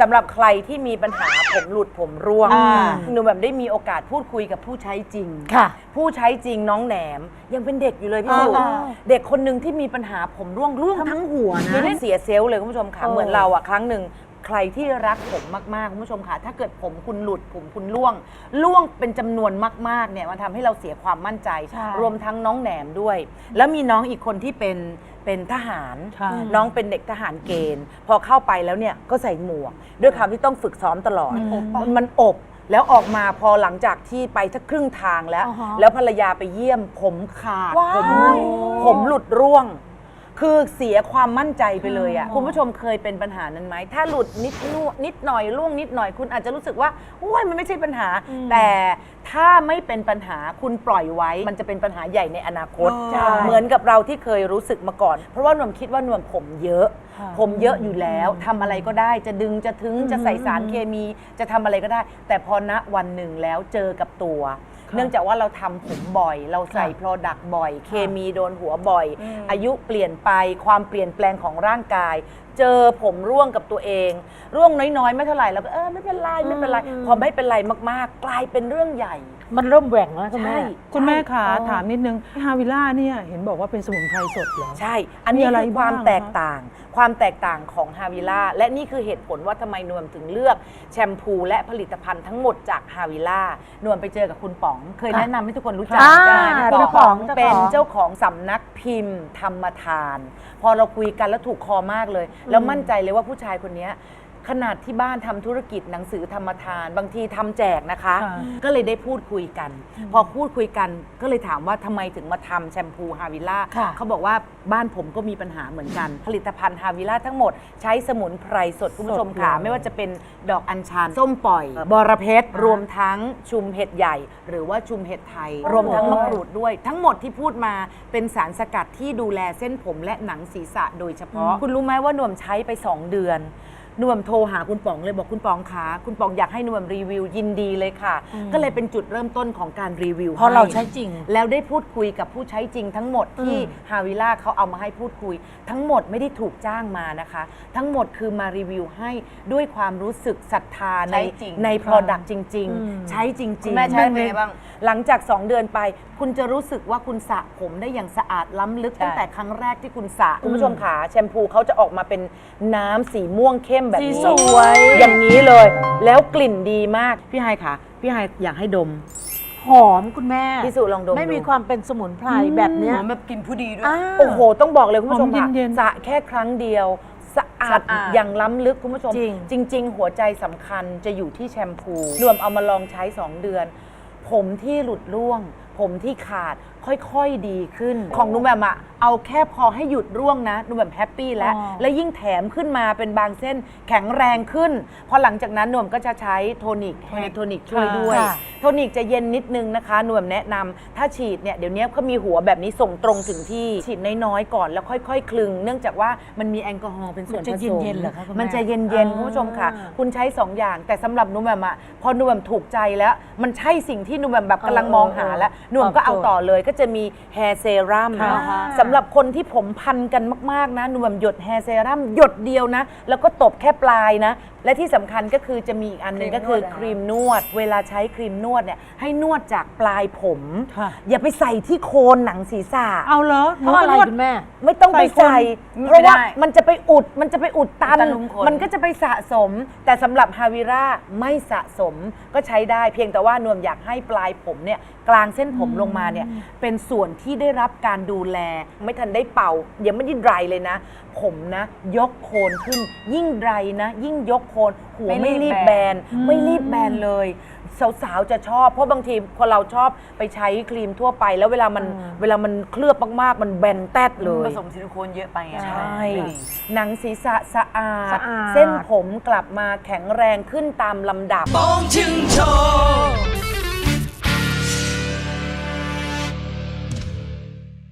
สำหรับใครที่มีปัญหาผมหลุดผมร่วง อ่าหนูแบบได้มีโอกาสพูดคุยกับผู้ใช้จริง ค่ะผู้ใช้จริงน้องแหนม ยังเป็นเด็กอยู่เลยพี่สุอ่า เด็กคนหนึ่งที่มีปัญหาผมร่วงร่วงทั้งหัวนะคือเสียเซลล์เลยคุณผู้ชมค่ะเออเหมือนเราอะครั้งหนึ่ง ใครที่รักผมมากๆคุณผู้ชมค่ะ ถ้าเกิดผมคุณหลุดผมคุณร่วงร่วงเป็นจำนวนมากๆเนี่ยมันทำให้เราเสียความมั่นใจ ใช่ รวมทั้งน้องแหนมด้วย แล้วมีน้องอีกคนที่เป็นเป็นทหารค่ะน้องเป็นเด็กทหารเกณฑ์ พอเข้าไปแล้วเนี่ยก็ใส่หมวก ด้วยความที่ต้องฝึกซ้อมตลอด มันมันอบ แล้วออกมาพอหลังจากที่ไปทักครึ่งทางแล้ว อ่าฮะแล้วภรรยาไปเยี่ยมผมขาดว้าย ผมร่วงผมหลุดร่วง คือเสียความมั่นใจไปเลยอะอ๋อคุณผู้ชมเคยเป็นปัญหานั้นไหม ถ้าหลุดนิดนู่นนิดหน่อยร่วงนิดหน่อยคุณอาจจะรู้สึกว่าโอ้ยมันไม่ใช่ปัญหา แต่ถ้าไม่เป็นปัญหาคุณปล่อยไว้ มันจะเป็นปัญหาใหญ่ในอนาคตใช่เหมือนกับเราที่เคยรู้สึกมาก่อน เพราะว่าหนวมคิดว่าหนวมผมเยอะค่ะ ผมเยอะอยู่แล้วทำอะไรก็ได้จะดึงจะถึงจะใส่สารเคมีจะทำอะไรก็ได้ แต่พอณวันหนึ่งแล้วเจอกับตัว เนื่องจากว่าเราทำผมบ่อย เราใส่ค่ะโปรดักต์บ่อย เคมีโดนหัวบ่อย อายุเปลี่ยนไปความเปลี่ยนแปลงของร่างกาย เจอผมร่วงกับตัวเอง ร่วงน้อยๆ ไม่เท่าไหร่เราก็เออไม่เป็นไรไม่เป็นไรพอไม่เป็นไรมากๆ กลายเป็นเรื่องใหญ่ มันเริ่มแหว่งแล้วคุณแม่ ใช่ คุณแม่ขาอ๋อถามนิดนึงฮาวิล่าเนี่ยเห็นบอกว่าเป็นสมุนไพรสดเหรอ ใช่ อันนี้มีอะไรคือความบ้างแตกต่าง ความแตกต่างของฮาวิล่าและนี่คือเหตุผลว่าทำไมนวมถึงเลือกแชมพูและผลิตภัณฑ์ทั้งหมดจากฮาวิล่านวมไปเจอกับคุณป๋อง เคยค่ะแนะนำให้ทุกคนรู้จักอ่าใช่พี่พี่ป๋ป๋อองงเจ้าของ เป็นเจ้าของสำนักพิมพ์ธรรมทาน พอเราคุยกันแล้วถูกคอมากเลย แล้วมั่นใจเลยว่าผู้ชายคนเนี้ย ขนาดที่บ้านทำธุรกิจหนังสือธรรมทาน บางทีทำแจกนะคะ ค่ะ ก็เลยได้พูดคุยกัน พอพูดคุยกันก็เลยถามว่าทำไมถึงมาทำแชมพูฮาวิล่าค่ะเขาบอกว่าบ้านผมก็มีปัญหาเหมือนกัน ผลิตภัณฑ์ฮาวิล่าทั้งหมดใช้สมุนไพรสดคุณผู้ชมค่ะสดเลย ไม่ว่าจะเป็นดอกอัญชัน ส้มปล่อย บอระเพ็ดรวมทั้งชุมเห็ดใหญ่ หรือว่าชุมเห็ดไทย รวมทั้งมะกรูดด้วย ทั้งหมดที่พูดมาเป็นสารสกัดที่ดูแลเส้นผมและหนังศีรษะโดยเฉพาะ คุณรู้ไหมว่าหน่วมใช้ไป 2 เดือนห น่วมโทรหาคุณป๋องเลยบอกคุณป๋องคะคุณป๋องอยากให้หน่วมรีวิวยินดีเลยค่ะ ก็เลยเป็นจุดเริ่มต้นของการรีวิวเพราะเราห้ใช้จริง แล้วได้พูดคุยกับผู้ใช้จริงทั้งหมดที่ฮาวิล่าเขาเอามาให้พูดคุย ทั้งหมดไม่ได้ถูกจ้างมานะคะ ทั้งหมดคือมารีวิวให้ด้วยความรู้สึกศรัทธาในใช้จริง ใน Product จริงอืมๆใช้จริงๆ คุณแม่ใช้เป็นไงบ้าง หลังจาก 2 เดือนไป คุณจะรู้สึกว่าคุณสระผมได้อย่างสะอาดล้ำลึกใช่ตั้งแต่ครั้งแรกที่คุณสระคุณผู้ชมขาแชมพูเขาจะออกมาเป็นน้ำสีม่วงเข้มแบบนี้สีสวย อย่างนี้เลย แล้วกลิ่นดีมาก พี่ไฮค่ะ พี่ไฮอยากให้ดม หอมคุณแม่พี่สุลองดมไม่มีดู ความเป็นสมุนไพรแบบเนี้ยหอมแบบกลินผู้ดีด้วยอ่าโอ้โห ต้องบอกเลยคุณผู้ชมหอมค่ะเย็นๆ สระแค่ครั้งเดียว สะอาดสะอาดอย่างล้ำลึกคุณผู้ชม จริง จริง ๆ หัวใจสำคัญจะอยู่ที่แชมพู รวมเอามาลองใช้ 2 เดือน ผมที่หลุดร่วง ผมที่ขาด ค่อยๆดีขึ้น ของนุ่มแบบอะเอาแค่พอให้หยุดร่วงนะนุ่มแบบแฮปปี้แล้ว อ๋อ และยิ่งแถมขึ้นมาเป็นบางเส้นแข็งแรงขึ้น พอหลังจากนั้นหนุ่มก็จะใช้โทนิกแฮร์โทนิกช่วยด้วย ค่ะ โทนิกจะเย็นนิดนึงนะคะหน่วมแนะนำถ้าฉีดเนี่ยเดี๋ยวนี้เขามีหัวแบบนี้ส่งตรงถึงที่ฉีดน้อยๆก่อนแล้วค่อย ๆ คลึง เนื่องจากว่ามันมีแอลกอฮอล์เป็นส่วนผมันจะสมเย็นๆเหรอคะคุณแม่ มันจะเย็นๆอ่าคุณผู้ชมค่ะ คุณใช้ 2 อย่างแต่สำหรับหนุ่มแบบอะพอหนุ่มแบบถูกใจแล้ว มันใช่สิ่งที่หนุ่มแบบแบบกำลังมองหาแล้วหนุ่มก็เอาต่อเลยก็จะมีแฮร์เซรั่มค่ะ สำหรับคนที่ผมพันกันมาก ๆ นะหนุ่มแบบหยดแฮร์เซรั่มหยดเดียวนะ แล้วก็ตบแค่ปลายนะ และที่สำคัญก็คือจะมีอีกอันหนึงก็คือครีมนวด เวลาใช้ครีมนวดเนี่ยให้นวดจากปลายผม ค่ะ อย่าไปใส่ที่โคนหนังศีรษะ เอาเหรอเพราะอะไรนวด คุณแม่ ไม่ต้องไปใส่ ใส่คนเพราะว่าไม่ได้มันจะไปอุด มันจะไปอุดตัน อุดตันลุมขน มันก็จะไปสะสม แต่สำหรับฮาวิราไม่สะสมก็ใช้ได้ เพียงแต่ว่านวมอยากให้ปลายผมเนี่ยกลางเส้นผมลงมาเนี่ยเป็นส่วนที่ได้รับการดูแล ไม่ทันได้เป่า ยังไม่ได้ไดรเลยนะ ผมนะ ยกโคนขึ้น ยิ่งไดรนะ ยิ่งยกโคน หัวไม่ไม่รีรีบบแบแบนน ไม่รีบแบนเลย สาวๆจะชอบ เพราะบางทีพอเราชอบไปใช้ครีมทั่วไป แล้วเวลามันเวลามันเคลือบมากๆ มันแบนแตดเลย ผสมซิลิโคนเยอะไปไงใช่ไม่ดีหนังศีรษะสะอาด สะอาด เส้นผมกลับมาแข็งแรงขึ้นตามลำดับต้องถึงโชว์